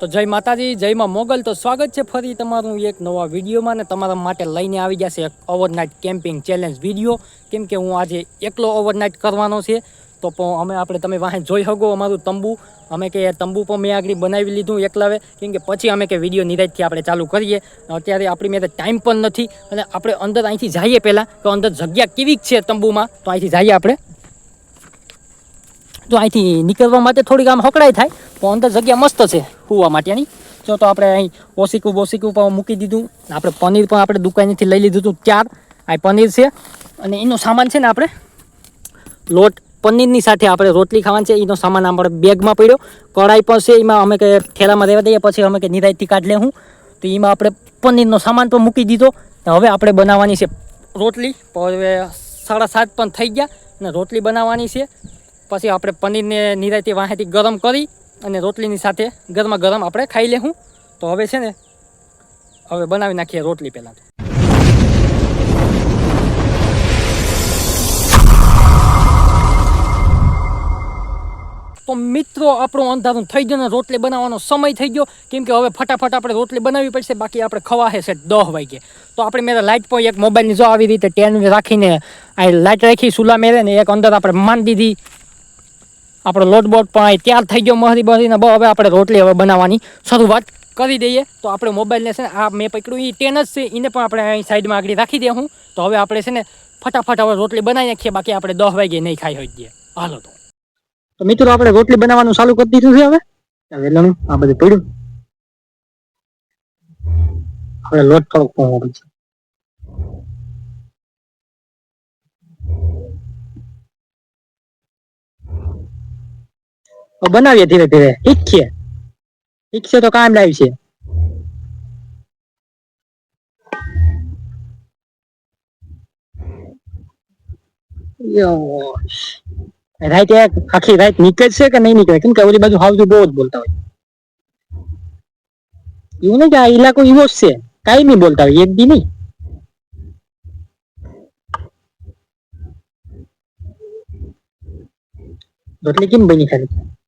તો જય માતાજી જયમાં મોગલ. તો સ્વાગત છે ફરી તમારું એક નવા વિડીયોમાં ને તમારા માટે લઈને આવી જશે એક ઓવરનાઇટ કેમ્પિંગ ચેલેન્જ વીડિયો કેમ કે હું આજે એકલો ઓવરનાઇટ કરવાનો છે. તો અમે આપણે તમે વાહે જોઈ શકો અમારું તંબુ. અમે કે તંબુ પણ મેં આગળ બનાવી લીધું એકલાવે. કેમ કે પછી અમે કે વીડિયો નિરાજથી આપણે ચાલુ કરીએ. અત્યારે આપણી મેં ટાઈમ પણ નથી. અને આપણે અંદર અહીંથી જઈએ પહેલાં. તો અંદર જગ્યા કેવી છે તંબુમાં? તો અહીંથી જઈએ આપણે. તો અહીંથી નીકળવા માટે થોડીક આમ હકડાઈ થાય પણ અંદર જગ્યા મસ્ત છે હુવા માટેની. જો તો આપણે અહીં ઓસીકું બોસીકું પણ મૂકી દીધું. આપણે પનીર પણ આપણે દુકાનેથી લઈ લીધું હતું ચાર આ પનીર છે. અને એનો સામાન છે ને આપણે લોટ પનીરની સાથે આપણે રોટલી ખાવાની છે. એનો સામાન આપણે બેગમાં પડ્યો. કઢાઈ પણ છે. એમાં અમે કે થેલામાં રહેવા દઈએ, પછી અમે કે નિરાયતી કાઢ લે હું. તો એમાં આપણે પનીરનો સામાન પણ મૂકી દીધો. હવે આપણે બનાવવાની છે રોટલી. હવે સાડા સાત પણ થઈ ગયા. અને રોટલી બનાવવાની છે. પછી આપણે પનીરને નિરાયતી વાંહેથી ગરમ કરી અને રોટલીની સાથે ગરમા ગરમ આપણે ખાઈ લેવું તો હવે છે ને, હવે બનાવી નાખીએ રોટલી પહેલાં તો. મિત્રો, આપણું અંધારું થઈ ગયું ને રોટલી બનાવવાનો સમય થઈ ગયો. કેમ કે હવે ફટાફટ આપણે રોટલી બનાવવી પડશે, બાકી આપણે ખવા હશે દહ વાગે. તો આપણે મેરે લાઇટ પણ એક મોબાઈલની જો આવી રીતે ટેન રાખીને આ લાઇટ રાખી સુલા મેરે ને એક અંદર આપણે માંડી દીધી. આપણો લોટ બોટ પણ તૈયાર થઈ ગયો મહદી બહરીને બહુ. હવે આપણે રોટલી હવે બનાવવાની. શરૂઆત કરી દઈએ. તો આપણે મોબાઈલને છે ને આ મેં પકડ્યું એ ટેન જ છે. એને પણ આપણે અહીં સાઈડમાં આગળ રાખી દે હું. તો હવે આપણે છે ને ફટાફટ હવે રોટલી બનાવી નાખીએ બાકી આપણે દસ વાગે નહીં ખાઈ હોય જઈએ. હાલો તો. મિત્રો, આપણે રોટલી બનાવવાનું ચાલુ કરી દીધું છે હવે? વેલણું આ બધું પડ્યું. આપણે લોટ થોડોક પછી બનાવીએ ધીરે ધીરે. શીખીએ શીખશે તો કામ લાવી છે. રાઈટ એક આખી રાઈટ નીકળશે કે નહીં નીકળે? કેમ કે ઓલી બાજુ હાવજુ બહુ જ બોલતા હોય. એવું નહીં કે આ ઇલાકો એવો જ છે. કાઈ નહીં બોલતા હોય. એક દી નહીં. રોટલી કેમ બની ખાલી?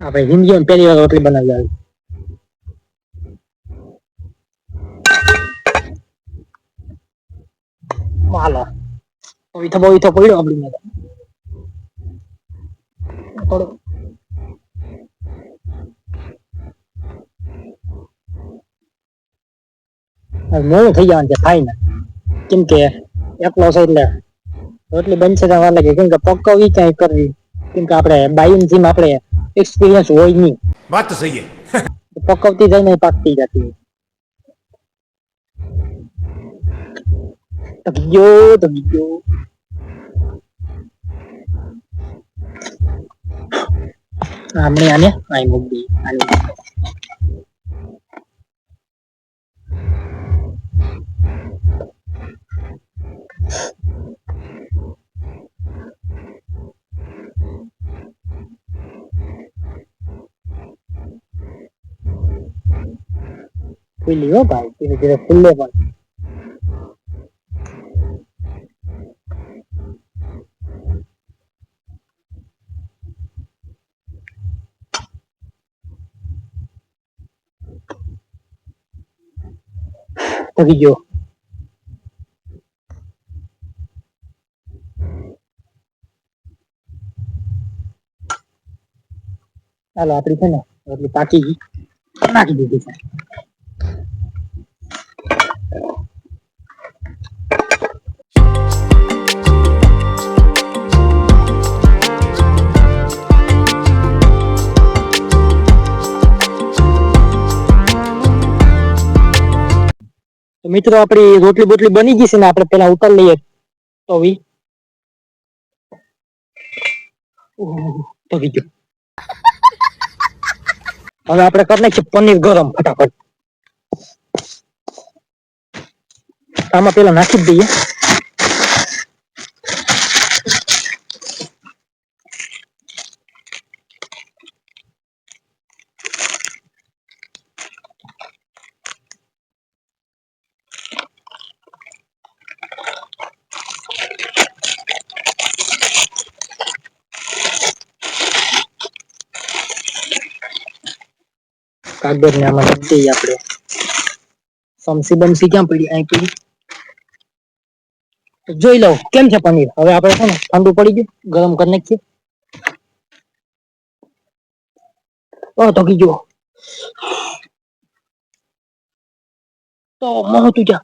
આપણે જિંદગીમાં પહેલી વાર રોટલી બનાવી આવી. હાલો. પવિત્ર પવિત્ર પડ્યો આપણી થોડું. મોડું થઈ જવાનું છે ફાઈન કેમ કે એકલો છે એટલે રોટલી બનશે તો કેમ કે પકવવી ક્યાંય કરવી. કેમ કે આપણે જીમ આપણે એક્સપિરિયન્સ હોય નહીં. વાત તો સહી પકવતી જાય નહીં પાકતી જતી તકી ગયો તકી ગયો આમને આને આઈ મૂકી આને હો ભાઈ ધીરે ધીરે ફૂલે પણ થકી ગયો ચાલો આપડી છે ને એટલી પાકી નાખી દીધી છે મિત્રો આપણી રોટલી બોટલી બની ગઈ છે ને આપણે પેલા ઉતાર લઈએ. તો વી. પગી ગયો. હવે આપણે કરી નાખીએ પનીર ગરમ ફટાફટ. આમાં પેલા નાખી જ દઈએ. કાગળ ને આમાં નાખી દઈએ આપણે. સમસી બમસી ક્યાં પડી? અહીં પડી. જોઈ લઉં. કેમ છે પનીર? હવે આપણે છે ને ઠંડુ પડી ગયું. ગરમ કરી નાખીએ. ઓ તો કીજો તો મહ તું જા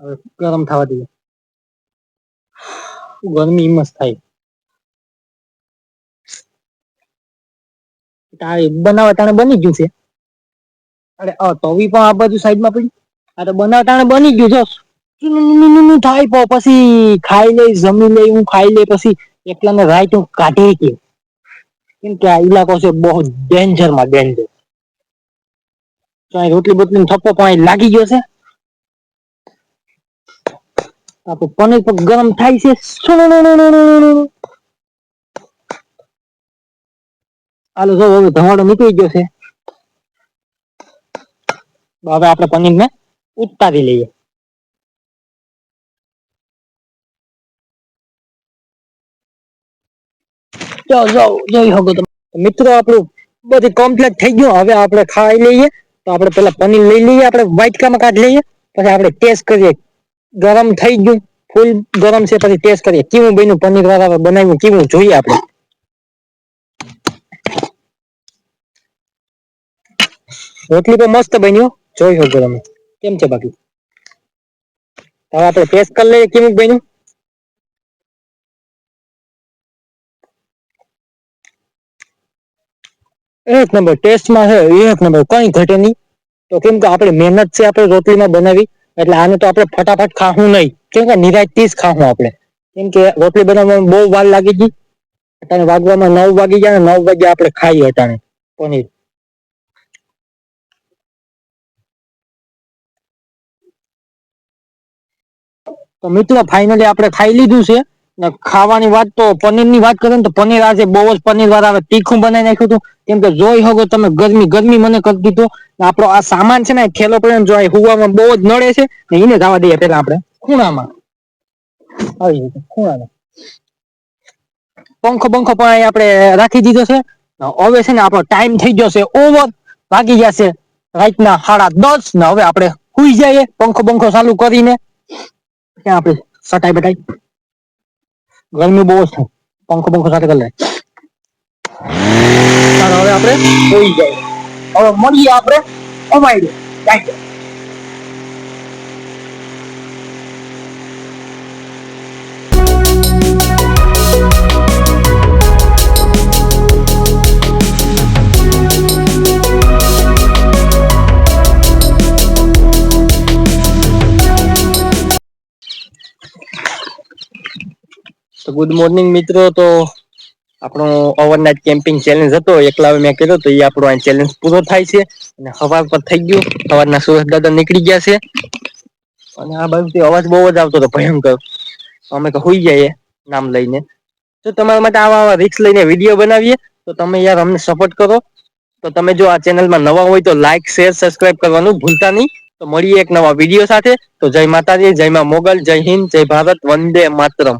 હવે ગરમ થવા દઈએ. ગરમી મસ્ત થાય. તાણે બની ગયું છે. અરે તવી પણ આ બાજુ સાઈડમાં પડી આ બનાવવા બની ગયું પછી ખાઈ લે, જમી લે ખાઈ લે, પછી એકલાને રાઈટ હું કાઢી કે. કેમ કે આ ઇલાકો છે બહુ ડેન્જરમાં ડેન્જર રોટલી બોટલી થપ્પો પણ લાગી ગયો છે. પનીર પણ ગરમ થાય છે. હાલો, જો હવે ધવાડો નીકળી ગયો છે. હવે આપણે પનીર ને ઉતારી લઈએ. જો મિત્રો, આપણું બધું કમ્પ્લીટ થઈ ગયું. હવે આપણે ખાઈ લઈએ. તો આપણે પેલા પનીર લઈ લઈએ. આપણે વાટકામાં કાઢી લઈએ. પછી આપણે ટેસ્ટ કરીએ. ગરમ થઈ ગયું. ફૂલ ગરમ છે. પછી ટેસ્ટ કરીએ. કેવું બન્યું પનીર? વાળા બનાવ્યું. કેવું જોઈએ આપણે? રોટલી તો મસ્ત બન્યું. જોઈ શકો તમે. કેમ છે બાકી? હવે આપણે ટેસ્ટ કરી લઈએ કેવું બન્યું. એક નંબર ટેસ્ટમાં છે, એક નંબર કઈ ઘટે નહીં. તો કેમ કે આપણે મહેનત છે આપણે રોટલીમાં બનાવી, એટલે આને તો આપણે ફટાફટ ખાવું નહીં. કેમ કે નિરાજથી જ ખાવું આપણે. કેમ કે રોટલી બનાવવામાં બહુ વાર લાગી ગઈ. અટાણે વાગવામાં નવ વાગી ગયા ને નવ વાગે આપણે ખાઈએ અટાણે પનીર. તો મિત્રો ફાઇનલી આપણે ખાઈ લીધું છે. ને ખાવાની વાત તો પનીરની વાત કરીએ તો પનીર આજે બહુ જ પનીર વાળા આવે તીખું બનાવી નાખ્યું હતું. કેમ કે જોઈ શકો તમે, ગરમી ગરમી મને કરી દીધો. આપણો આ સામાન છે ને થેલો પડે જો હુવામાં બહુ જ નડે છે, ને એને જવા દઈએ પેલા આપણે. ખૂણામાં. આવી રીતે, ખૂણામાં. પંખો પંખો પણ આપણે રાખી દીધો છે. હવે છે ને, આપણો ટાઈમ થઈ ગયો છે ઓવર વાગી જશે રાતના સાડા દસ. ને હવે આપણે સુઈ જઈએ, પંખો પંખો ચાલુ કરીને. ત્યાં આપણે સટાઈ બટાઈ ગરમી બહુ જ થાય પંખો પંખો સાથે કરી લે ચાલો હવે આપણે સુઈ જઈએ હવે મળીએ આપણે અમારી થેન્ક તો ગુડ મોર્નિંગ મિત્રો. તો આપણો ઓવરનાઇટ કેમ્પિંગ ચેલેન્જ હતો. એકલા મેં કર્યો તો એ આપણો આ ચેલેન્જ પૂરો થાય છે. અને સવાર પર થઈ ગયું. સવારના સુરત દાદા નીકળી ગયા છે. અને આ બાજુથી અવાજ બહુ જ આવતો હતો. ભયંકર. અમે તો હોઈ જઈએ નામ લઈને. તો તમારા માટે આવા આવા રિક્સ લઈને વીડિયો બનાવીએ. તો તમે યાર અમને સપોર્ટ કરો. તો તમે જો આ ચેનલમાં નવા હોય તો લાઈક શેર સબસ્ક્રાઇબ કરવાનું ભૂલતા નહીં. તો મળીએ એક નવા વીડિયો સાથે. તો જય માતાજી, જય માં મોગલ, જય હિન્દ, જય ભારત, વંદે માતરમ.